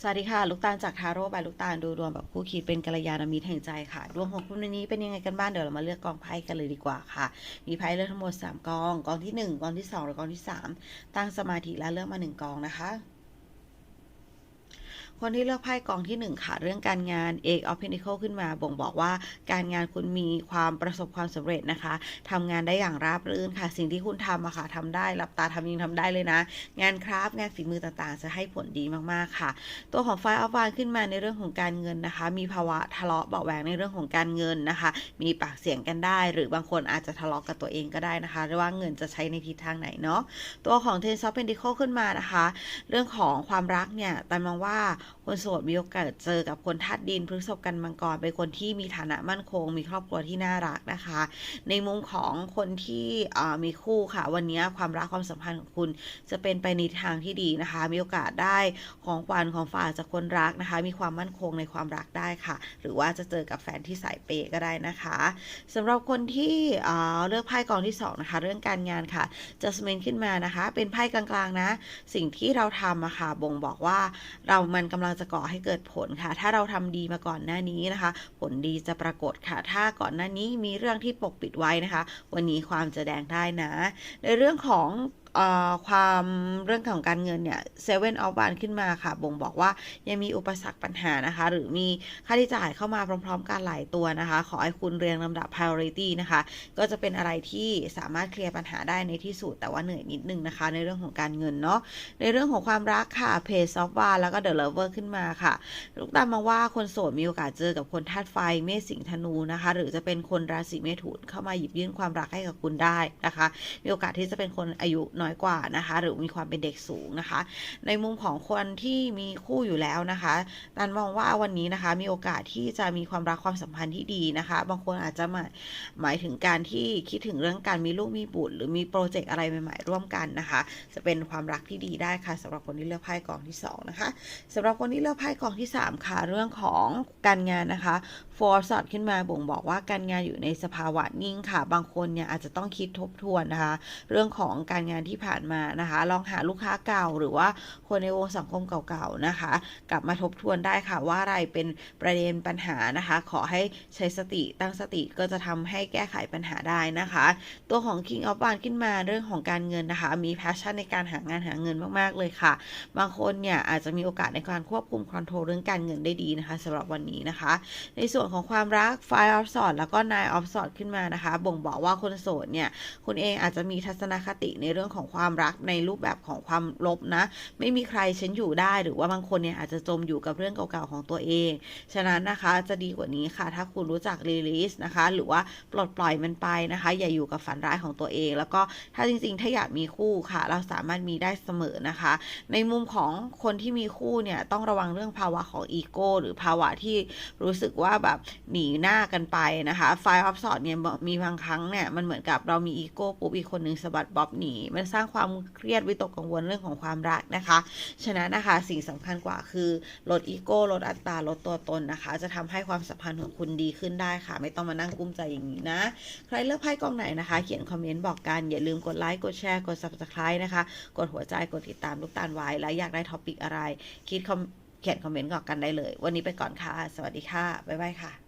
สวัสดีค่ะ ลูกตาลจากทาโร่บายลูกตาลดูดวงแบบคู่คิดเป็นกัลยาณมิตรแห่งใจค่ะ ดวงของคุณวันนี้เป็นยังไงกันบ้างเดี๋ยวเรามาเลือกกองไพ่กันเลยดีกว่าค่ะ มีไพ่เลือกทั้งหมด 3 กอง กองที่ 1 กองที่ 2 และกองที่ 3 ตั้งสมาธิแล้วเลือกมา 1 กองนะคะ คนที่เลือกไพ่กองที่ 1 ค่ะ เรื่องการงาน Eight of Pentacles ขึ้นมาบ่งบอกว่า การงานคุณมีความประสบความสำเร็จนะคะทำงานได้อย่างราบรื่นค่ะ สิ่งที่คุณทำอะค่ะทำได้รับตาทำยิงทำได้เลยนะ งานคราฟต์งานฝีมือต่างๆ จะให้ผลดีมากๆค่ะ ตัวของไฟออฟวานขึ้นมาในเรื่องของการเงินนะคะ มีภาวะทะเลาะเบาแหวงในเรื่องของการเงินนะคะ มีปากเสียงกันได้ หรือบางคนอาจจะทะเลาะกับตัวเองก็ได้นะคะหรือว่าเงินจะใช้ในทิศทางไหนเนาะตัวของเทนซอฟเพนดิโคขึ้นมานะคะ เรื่องของความรักเนี่ยแต่มองว่าคนโสดมีโอกาสเจอกับคนธาตุดินพฤษภกันมังกรเป็นคนที่มีฐานะมั่นคง มีครอบครัวที่น่ารักนะคะ ในมุมของคนที่มีคู่ค่ะ วันนี้ความรักความสัมพันธ์ของคุณจะเป็นไปในทางที่ดีนะคะ มีโอกาสได้ของขวัญของฝากจากคนรักนะคะ มีความมั่นคงในความรักได้ค่ะ หรือว่าจะเจอกับแฟนที่สายเปย์ก็ได้นะคะสำหรับคนที่เลือกไพ่กองที่สองนะคะ เรื่องการงานค่ะ Judgment ขึ้นมานะคะ เป็นไพ่กลางๆนะ สิ่งที่เราทำอะค่ะบ่งบอกว่าเรามันกำลังจะก่อให้เกิดผลค่ะ ถ้าเราทำดีมาก่อนหน้านี้นะคะ ผลดีจะปรากฏค่ะ ถ้าก่อนหน้านี้มีเรื่องที่ปกปิดไว้นะคะ วันนี้ความจะแดงได้นะ ในเรื่องของความเรื่องของการเงินเนี่ยเซเว่นออฟบานขึ้นมาค่ะ บ่งบอกว่ายังมีอุปสรรคปัญหานะคะ หรือมีค่าใช้จ่ายเข้ามาพร้อม ๆ กันหลายตัวนะคะ ขอให้คุณเรียงลำดับ priority นะคะ ก็จะเป็นอะไรที่สามารถเคลียร์ปัญหาได้ในที่สุด แต่ว่าเหนื่อยนิดนึงนะคะ ในเรื่องของการเงินเนาะในเรื่องของความรักค่ะเพจซอฟวาแล้วก็เดอะเลเวอร์ขึ้นมาค่ะ ลูกตามมาว่าคนโสดมีโอกาสเจอกับคนธาตุไฟเมษสิงธนูนะคะ หรือจะเป็นคนราศีเมถุนเข้ามาหยิบยื่นความรักให้กับคุณได้นะคะ มีโอกาสที่จะเป็นคนอายุน้อยกว่านะคะ หรือมีความเป็นเด็กสูงนะคะ ในมุมของคนที่มีคู่อยู่แล้วนะคะตันมองว่าวันนี้นะคะ มีโอกาสที่จะมีความรักความสัมพันธ์ที่ดีนะคะ บางคนอาจจะหมายหมายถึงการที่คิดถึงเรื่องการมีลูกมีบุตร หรือมีโปรเจกต์อะไรใหม่ๆร่วมกันนะคะ จะเป็นความรักที่ดีได้ค่ะสำหรับคนที่เลือกไพ่กองที่สองนะคะสำหรับคนที่เลือกไพ่กองที่สามค่ะ เรื่องของการงานนะคะ ฟอร์สอดขึ้นมาบ่งบอกว่าการงานอยู่ในสภาวะนิ่งค่ะ บางคนเนี่ยอาจจะต้องคิดทบทวนนะคะ เรื่องของการงานที่ผ่านมานะคะ ลองหาลูกค้าเก่าหรือว่าคนในวงสังคมเก่าๆนะคะ กลับมาทบทวนได้ค่ะ ว่าอะไรเป็นประเด็นปัญหานะคะ ขอให้ใช้สติตั้งสติก็จะทำให้แก้ไขปัญหาได้นะคะ ตัวของ King of Wands ขึ้นมาเรื่องของการเงินนะคะ มีแพชชั่นในการหางานหาเงินมากๆเลยค่ะ บางคนเนี่ยอาจจะมีโอกาสในการควบคุมคอนโทรลเรื่องการเงินได้ดีนะคะสำหรับวันนี้นะคะ ในส่วนของความรัก Five of Swords แล้วก็ Nine of Swords ขึ้นมานะคะ บ่งบอกว่าคนโสดเนี่ยคุณเองอาจจะมีทัศนคติในเรื่องของความรักในรูปแบบของความลบนะ ไม่มีใครฉันอยู่ได้หรือว่าบางคนเนี่ยอาจจะจมอยู่กับเรื่องเก่าๆของตัวเอง ฉะนั้นนะคะจะดีกว่านี้ค่ะ ถ้าคุณรู้จักรีลิสนะคะ หรือว่าปลดปล่อยมันไปนะคะ อย่าอยู่กับฝันร้ายของตัวเอง แล้วก็ถ้าจริงๆ ถ้าอยากมีคู่ค่ะ เราสามารถมีได้เสมอนะคะ ในมุมของคนที่มีคู่เนี่ยต้องระวังเรื่องภาวะของอีโก้หรือภาวะที่รู้สึกว่าแบบหนีหน้ากันไปนะคะ ไฟออฟสอดเนี่ยมีบางครั้งเนี่ยมันเหมือนกับเรามีอีโก้ปุ๊บอีกคนหนึ่งสะบัดบ๊อบหนี มันสร้างความเครียดวิตกกังวลเรื่องของความรักนะคะ ฉะนั้นนะคะสิ่งสำคัญกว่าคือลดอีโก้ลดอัตราลดตัวตนนะคะ จะทำให้ความสัมพันธ์ของคุณดีขึ้นได้ค่ะ ไม่ต้องมานั่งกุ้มใจอย่างนี้นะ ใครเลือกไพ่กองไหนนะคะ เขียนคอมเมนต์บอกกันอย่าลืมกดไลค์กดแชร์กด subscribe นะคะ กดหัวใจกดติดตามลูกตาลไว้ แล้วอยากได้ท็อปิกอะไรคิดคอม เขียนคอมเมนต์บอกกันได้เลย วันนี้ไปก่อนค่ะ สวัสดีค่ะ บ๊ายบายค่ะ